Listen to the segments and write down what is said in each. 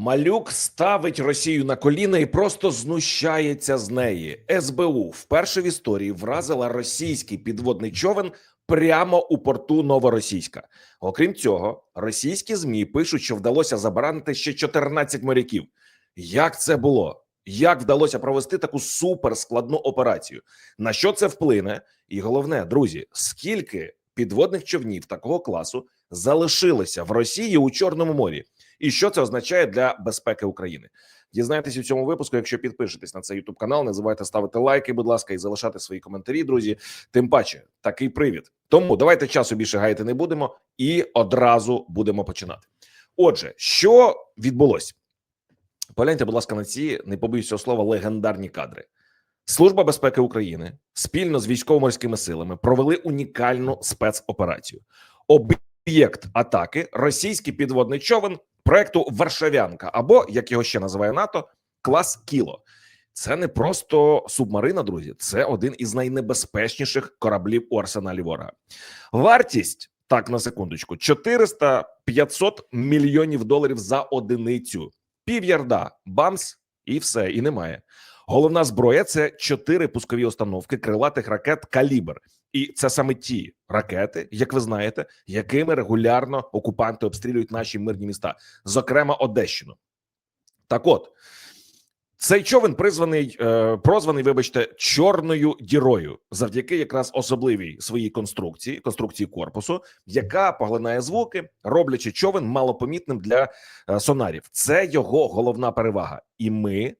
Малюк ставить Росію на коліна і просто знущається з неї. СБУ вперше в історії вразила російський підводний човен прямо у порту Новоросійська. Окрім цього, російські змі пишуть, що вдалося забаранити ще 14 моряків. Як це було? Як вдалося провести таку суперскладну операцію? На що це вплине? І головне, друзі, скільки підводних човнів такого класу залишилося в Росії у Чорному морі? І що це означає для безпеки України? Дізнаєтесь у цьому випуску. Якщо підпишетесь на цей YouTube канал, не забувайте ставити лайки, будь ласка, і залишати свої коментарі, друзі. Тим паче, такий привід. Тому давайте часу більше гаяти не будемо і одразу будемо починати. Отже, що відбулося? Погляньте, будь ласка, на ці не побоюсь слова легендарні кадри. Служба безпеки України спільно з військово-морськими силами провели унікальну спецоперацію. Об'єкт атаки російський підводний човен проекту Варшавянка, або як його ще називає НАТО, клас Кіло. Це не просто субмарина, друзі. Це один із найнебезпечніших кораблів у арсеналі ворога. Вартість так на секундочку: 400-500 мільйонів доларів за одиницю. Півярда, бамс, і все, і немає. Головна зброя це чотири пускові установки крилатих ракет Калібр. І це саме ті ракети, як ви знаєте, якими регулярно окупанти обстрілюють наші мирні міста, зокрема Одещину. Так, от цей човен призваний, е, прозваний, вибачте, чорною дірою, завдяки якраз особливій своїй конструкції, конструкції корпусу, яка поглинає звуки, роблячи човен малопомітним для е, сонарів. Це його головна перевага, і ми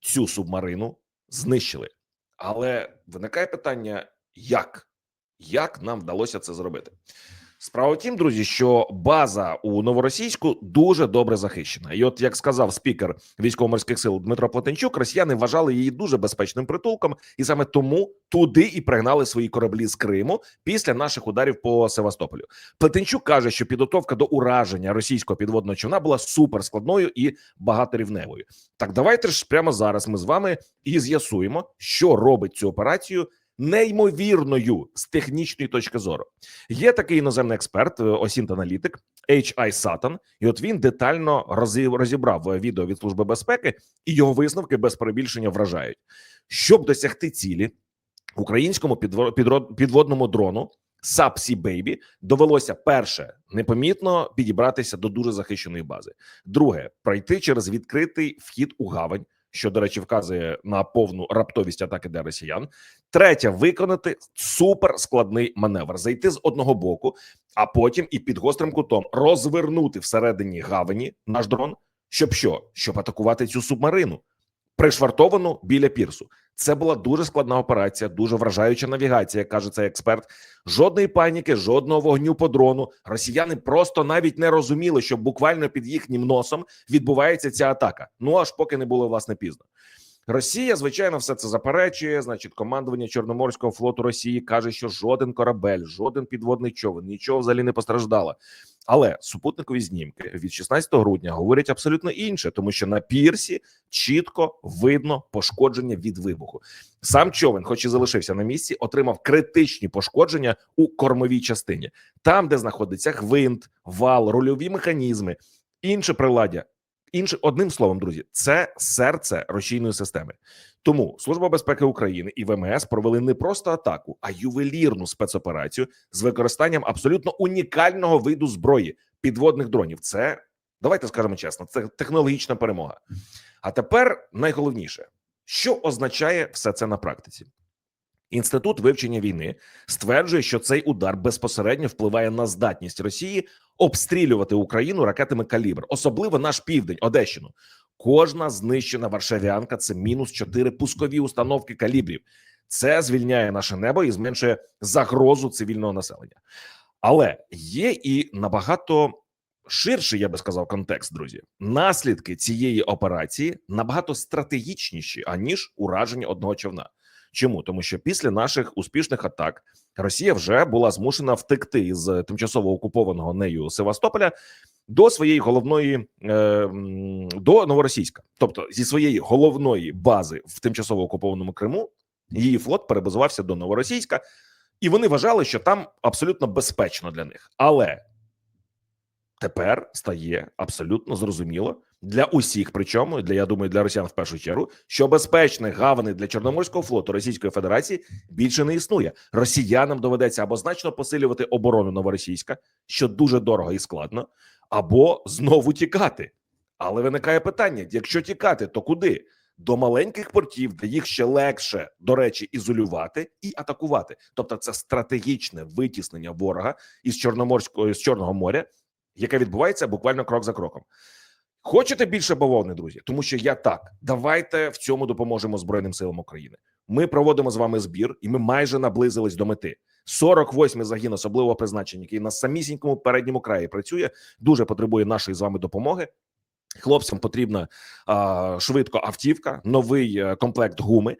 цю субмарину знищили. Але виникає питання: як? Як нам вдалося це зробити? Справа в тім, друзі, що база у новоросійську дуже добре захищена, і от як сказав спікер військово-морських сил Дмитро Плетенчук, росіяни вважали її дуже безпечним притулком, і саме тому туди і пригнали свої кораблі з Криму після наших ударів по Севастополю. Плетенчук каже, що підготовка до ураження російського підводного човна була суперскладною і багаторівневою. Так, давайте ж прямо зараз ми з вами і з'ясуємо, що робить цю операцію неймовірною з технічної точки зору. Є такий іноземний експерт, осінт аналітик H.I. Sutton, і от він детально розібрав відео від служби безпеки, і його висновки без перебільшення вражають. Щоб досягти цілі українському підводному дрону Subsea Baby довелося перше непомітно підібратися до дуже захищеної бази. Друге пройти через відкритий вхід у гавань. Що, до речі, вказує на повну раптовість атаки для росіян. Третє виконати суперскладний маневр, зайти з одного боку, а потім і під гострим кутом розвернути всередині гавані наш дрон, щоб що? Щоб атакувати цю субмарину, пришвартовану біля пірсу. Це була дуже складна операція, дуже вражаюча навігація, каже цей експерт. Жодної паніки, жодного вогню по дрону. Росіяни просто навіть не розуміли, що буквально під їхнім носом відбувається ця атака. Ну аж поки не було власне пізно. Росія, звичайно, все це заперечує. Значить, командування Чорноморського флоту Росії каже, що жоден корабель, жоден підводний човен, нічого взагалі не постраждало. Але супутникові знімки від 16 грудня говорять абсолютно інше, тому що на пірсі чітко видно пошкодження від вибуху. Сам човен, хоч і залишився на місці, отримав критичні пошкодження у кормовій частині, там, де знаходиться гвинт, вал, рульові механізми, інше приладдя. Інше одним словом, друзі, це серце рушійної системи. Тому Служба безпеки України і ВМС провели не просто атаку, а ювелірну спецоперацію з використанням абсолютно унікального виду зброї підводних дронів. Це давайте скажемо чесно, це технологічна перемога. А тепер найголовніше, що означає все це на практиці. Інститут вивчення війни стверджує, що цей удар безпосередньо впливає на здатність Росії обстрілювати Україну ракетами калібр, особливо наш південь, Одещину. Кожна знищена варшавянка це мінус 4 пускові установки калібрів. Це звільняє наше небо і зменшує загрозу цивільного населення. Але є і набагато ширший, я би сказав, контекст, друзі. Наслідки цієї операції набагато стратегічніші аніж ураження одного човна. Чому тому, що після наших успішних атак Росія вже була змушена втекти з тимчасово окупованого нею Севастополя до своєї головної е, до новоросійська, тобто зі своєї головної бази в тимчасово окупованому Криму, її флот перебазувався до новоросійська, і вони вважали, що там абсолютно безпечно для них. Але тепер стає абсолютно зрозуміло для усіх, причому для я думаю, для росіян в першу чергу, що безпечних гаваней для Чорноморського флоту Російської Федерації більше не існує. Росіянам доведеться або значно посилювати оборону новоросійська, що дуже дорого і складно, або знову тікати. Але виникає питання: якщо тікати, то куди? До маленьких портів, де їх ще легше, до речі, ізолювати і атакувати. Тобто, це стратегічне витіснення ворога із Чорноморського з Чорного моря, яке відбувається буквально крок за кроком. Хочете більше бавовни, друзі? Тому що я так. Давайте в цьому допоможемо Збройним силам України. Ми проводимо з вами збір, і ми майже наблизились до мети. 48-й загін особливого призначення, який на самісінькому передньому краї працює, дуже потребує нашої з вами допомоги. Хлопцям потрібна а, швидко автівка, новий е, комплект гуми,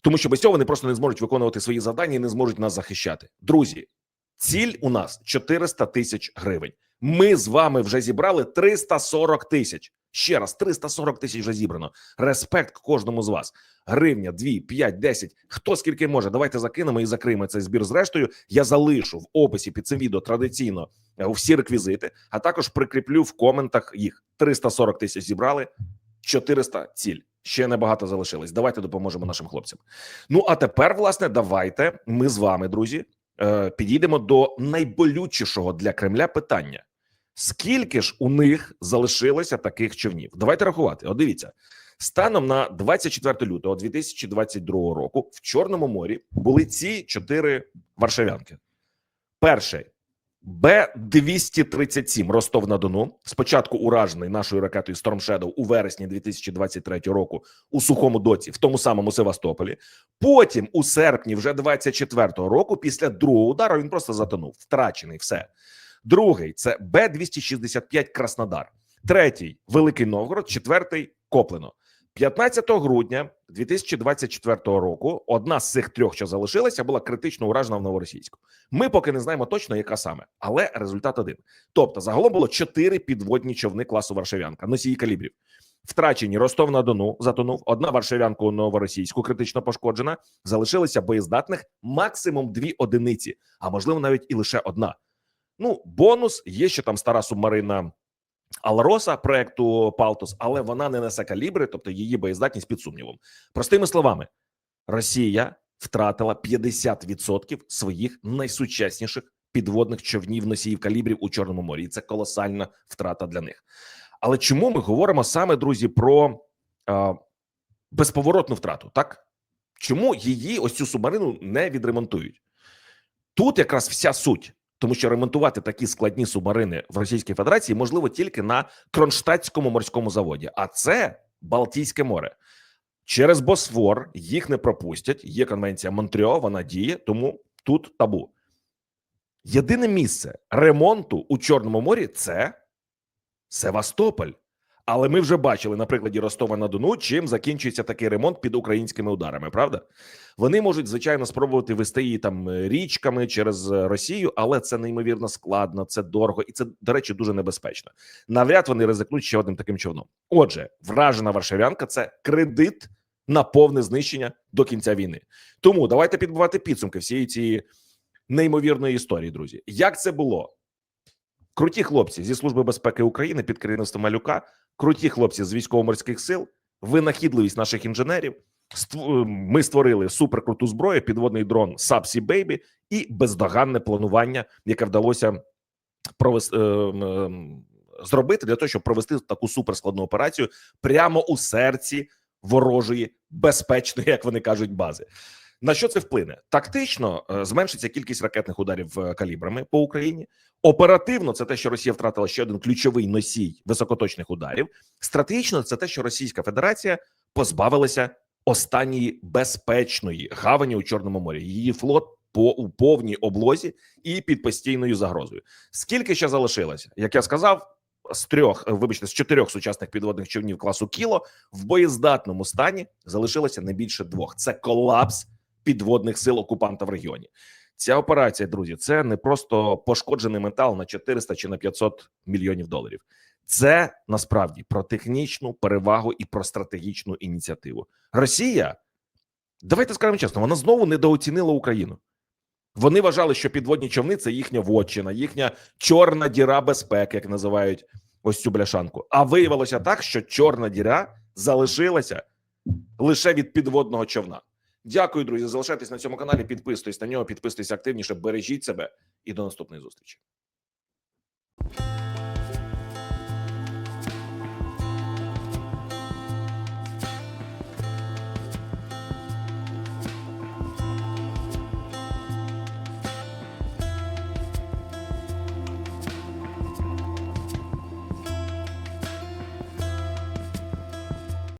тому що без цього вони просто не зможуть виконувати свої завдання і не зможуть нас захищати. Друзі, ціль у нас 400 тисяч гривень. Ми з вами вже зібрали 340 тисяч. Ще раз, 340 тисяч вже зібрано. Респект кожному з вас. Гривня, 2, 5, 10, хто скільки може. Давайте закинемо і закриємо цей збір. Зрештою, я залишу в описі під цим відео традиційно е, всі реквізити, а також прикріплю в коментах їх. 340 тисяч зібрали, 400 ціль. Ще небагато залишилось. Давайте допоможемо нашим хлопцям. Ну а тепер, власне, давайте ми з вами, друзі, Е, підійдемо до найболючішого для Кремля питання: скільки ж у них залишилося таких човнів? Давайте рахувати. О, дивіться станом на 24 лютого 2022 року в Чорному морі були ці чотири варшавянки. Перший Б-237 Ростов на Дону, спочатку уражений нашою ракетою Storm Shadow у вересні 2023 року у сухому доці, в тому самому Севастополі. Потім, у серпні, вже 24-го року, після другого удару він просто затонув, втрачений. Все другий це Б-265 Краснодар, третій Великий Новгород, четвертий Коплено. 15 грудня 2024 року одна з цих трьох, що залишилася, була критично уражена в новоросійську. Ми поки не знаємо точно, яка саме, але результат один. Тобто, загалом було чотири підводні човни класу Варшавянка, носії калібрів. Втрачені Ростов на Дону затонув. Одна Варшавянка у новоросійську критично пошкоджена. Залишилися боєздатних максимум дві одиниці, а можливо навіть і лише одна. Ну, бонус є ще там стара субмарина Алроса проекту Палтос, але вона не несе калібри, тобто її боєздатність під сумнівом. Простими словами, Росія втратила 50% своїх найсучасніших підводних човнів носіїв калібрів у Чорному морі. І це колосальна втрата для них. Але чому ми говоримо саме друзі про е, безповоротну втрату? Так чому її ось цю субмарину не відремонтують? Тут якраз вся суть. Тому що ремонтувати такі складні субмарини в Російській Федерації можливо тільки на Кронштадтському морському заводі, а це Балтійське море. Через Босфор їх не пропустять. Є конвенція Монтріо, вона діє, тому тут табу. Єдине місце ремонту у Чорному морі це Севастополь. Але ми вже бачили на прикладі Ростова на Дону, чим закінчується такий ремонт під українськими ударами. Правда, вони можуть звичайно спробувати вести її там е, річками через е, Росію, але це неймовірно складно, це дорого і це, до речі, дуже небезпечно. Навряд вони ризикнуть ще одним таким човном. Отже, вражена Варшавянка це кредит на повне знищення до кінця війни. Тому давайте підбивати підсумки всієї цієї неймовірної історії, друзі. Як це було? Круті хлопці зі служби безпеки України під керівництвом Малюка, круті хлопці з військово-морських сил, винахідливість наших інженерів. ству- Ми створили суперкруту зброю, підводний дрон Subsea Baby і бездоганне планування, яке вдалося провести е, е, зробити для того, щоб провести таку суперскладну операцію прямо у серці ворожої безпечної, як вони кажуть, бази. На що це вплине? Тактично е, зменшиться кількість ракетних ударів е, калібрами по Україні. Оперативно це те, що Росія втратила ще один ключовий носій високоточних ударів. Стратегічно це те, що Російська Федерація позбавилася останньої безпечної гавані у Чорному морі. Її флот по у повній облозі і під постійною загрозою. Скільки ще залишилося? Як я сказав, з трьох, е, вибачте, з чотирьох сучасних підводних човнів класу Кіло в боєздатному стані залишилося не більше двох. Це колапс підводних сил окупанта в регіоні. Ця операція, друзі, це не просто пошкоджений метал на 400 чи на 500 мільйонів доларів. Це насправді про технічну перевагу і про стратегічну ініціативу. Росія, давайте скажемо чесно, вона знову недооцінила Україну. Вони вважали, що підводні човни це їхня вотчина, їхня чорна діра безпеки, як називають ось цю бляшанку. А виявилося так, що чорна діра залишилася лише від підводного човна. Дякую, друзі. Залишайтесь на цьому каналі. Підписуйтесь на нього, підписуйтесь активніше, бережіть себе і до наступної зустрічі.